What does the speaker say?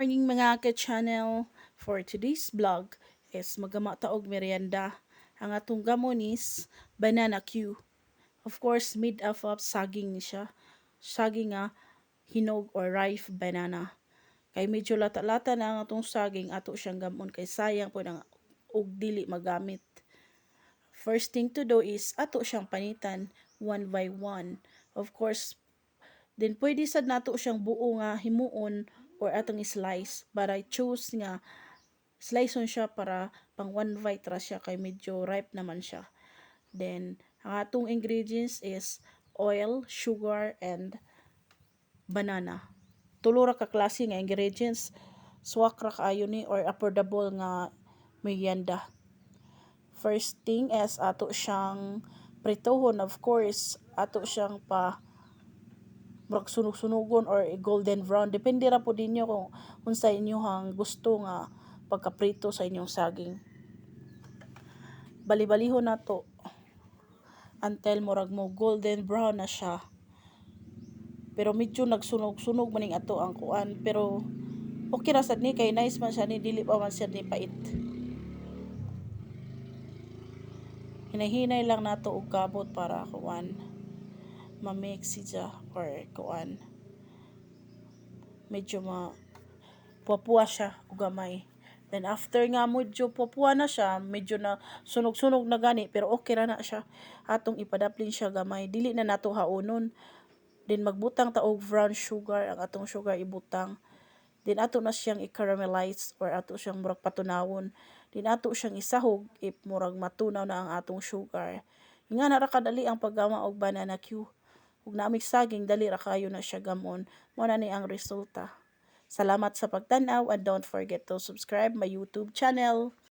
morning mga ka-channel. For today's vlog is magama taog merienda. Ang atong gamon is banana Q. Of course, made up of saging ni siya. Saging nga hinog or ripe banana. Kay medyo lata-lata na ang atong saging ato siyang gamon kay sayang po ang og dili magamit. First thing to do is ato siyang panitan one by one. Of course, Then pwede sad nato siyang buo nga himuon or atong slice. But I choose nga slice on siya para pang one bite ra siya kay medyo ripe naman siya. Then ang atong ingredients is oil, sugar, and banana. Tulo ra ka klase nga ingredients. Swak ra kaayo ni or affordable nga merienda. First thing is ato siyang pritohon of course. Ato siyang pa murag sunog-sunugon or golden brown. Depende ra po ninyo kung unsa inyohang gusto nga pagkaprito sa inyong saging. Bali-balihon na to. Until murag mo golden brown na siya. Pero medyo nagsunog-sunog maning ato ang kuan. Pero okay ra sad ni kay nice man siya ni dili pa man siya ni pait. Hinahinay lang nato og kabot para kuan ma-mix siya or kuan medyo ma puwa siya og gamay. Then after nga medyo puwa na siya medyo na sunog-sunog na gani pero okay ra na siya. Atong ipadaplin siya gamay. Dili na nato haunon. Then magbutang ta og brown sugar ang atong sugar ibutang. Then ato na siyang i-caramelize or ato siyang murag patunawon. Then ato siyang isahog if murag matunaw na ang atong sugar. Nga na ra kadali ang paggama og banana Q ug naamig saging dali ra kayo na siya gamon. Mo ni ang resulta. Salamat sa pagtan-aw and don't forget to subscribe my YouTube channel